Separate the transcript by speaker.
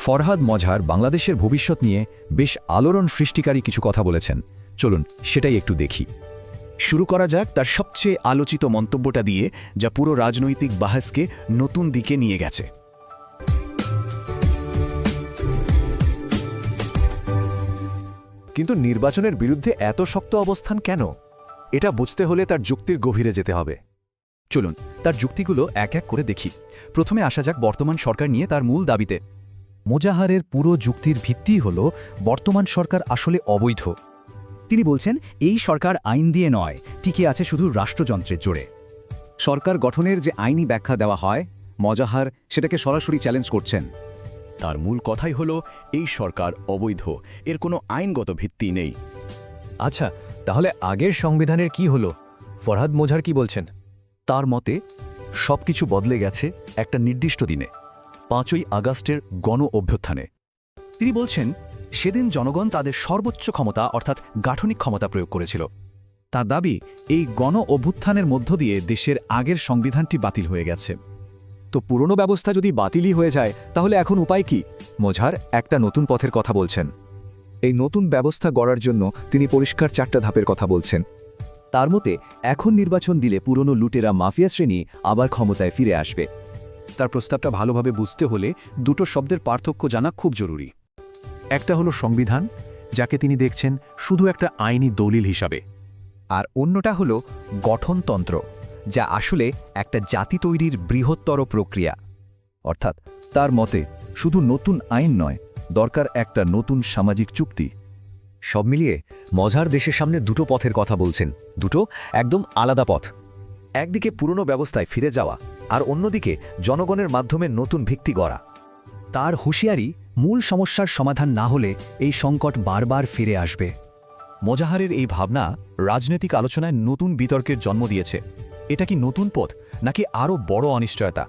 Speaker 1: ফরহাদ মজহার বাংলাদেশের ভবিষ্যৎ নিয়ে বেশ আলোড়ন সৃষ্টিকারী কিছু কথা বলেছেন। চলুন, সেটাই একটু দেখি।
Speaker 2: শুরু করা যাক তার সবচেয়ে আলোচিত মন্তব্যটা দিয়ে, যা পুরো রাজনৈতিক বাহাসকে নতুন দিকে নিয়ে গেছে।
Speaker 3: কিন্তু নির্বাচনের বিরুদ্ধে এত শক্ত অবস্থান কেন? এটা বুঝতে হলে তার যুক্তির গভীরে যেতে হবে।
Speaker 1: চলুন, তার যুক্তিগুলো এক এক করে দেখি। প্রথমে আসা যাক বর্তমান সরকার নিয়ে তার মূল দাবিতে। মোজাহারের পুরো যুক্তির ভিত্তি হল, বর্তমান সরকার আসলে অবৈধ। তিনি বলছেন, এই সরকার আইন দিয়ে নয়, টিকে আছে শুধু রাষ্ট্রযন্ত্রের জোরে।
Speaker 4: সরকার গঠনের যে আইনি ব্যাখ্যা দেওয়া হয়, মজাহার সেটাকে সরাসরি চ্যালেঞ্জ করছেন।
Speaker 2: তার মূল কথাই হল, এই সরকার অবৈধ, এর কোনো আইনগত ভিত্তি নেই।
Speaker 3: আচ্ছা তাহলে আগের সংবিধানের কি হলো? ফরহাদ মোঝার কি বলছেন?
Speaker 5: তার মতে, সবকিছু বদলে গেছে একটা নির্দিষ্ট দিনে। পাঁচই আগস্টের গণ অভ্যুত্থানে।
Speaker 1: তিনি বলছেন, সেদিন জনগণ তাদের সর্বোচ্চ ক্ষমতা, অর্থাৎ গাঠনিক ক্ষমতা প্রয়োগ করেছিল। তার দাবি, এই গণ অভ্যুত্থানের মধ্য দিয়ে দেশের আগের সংবিধানটি বাতিল হয়ে গেছে।
Speaker 3: তো পুরনো ব্যবস্থা যদি বাতিলই হয়ে যায়, তাহলে এখন উপায় কি? মোঝার একটা নতুন পথের কথা বলছেন। এই নতুন ব্যবস্থা গড়ার জন্য তিনি পরিষ্কার চারটা ধাপের কথা বলছেন।
Speaker 5: তার মতে, এখন নির্বাচন দিলে পুরনো লুটেরা মাফিয়া শ্রেণি আবার ক্ষমতায় ফিরে আসবে।
Speaker 1: তার প্রস্তাবটা ভালোভাবে বুঝতে হলে দুটো শব্দের পার্থক্য জানা খুব জরুরি। একটা হলো সংবিধান, যাকে তিনি দেখছেন শুধু একটা আইনি দলিল হিসাবে।
Speaker 4: আর অন্যটা হল গঠনতন্ত্র, যা আসলে একটা জাতি তৈরির বৃহত্তর প্রক্রিয়া।
Speaker 5: অর্থাৎ তার মতে শুধু নতুন আইন নয়, দরকার একটা নতুন সামাজিক চুক্তি।
Speaker 6: সব মিলিয়ে মজার দেশের সামনে দুটো পথের কথা বলছেন। দুটো একদম আলাদা পথ। একদিকে পুরনো ব্যবস্থায় ফিরে যাওয়া আর অন্যদিকে জনগণের মাধ্যমে নতুন ভিত্তি গড়া।
Speaker 1: তার হুঁশিয়ারি মূল সমস্যার সমাধান না হলে এই সংকট বারবার ফিরে আসবে। মজাহারের এই ভাবনা রাজনৈতিক আলোচনায় নতুন বিতর্কের জন্ম দিয়েছে। এটা কি নতুন পথ, নাকি আরও বড় অনিশ্চয়তা?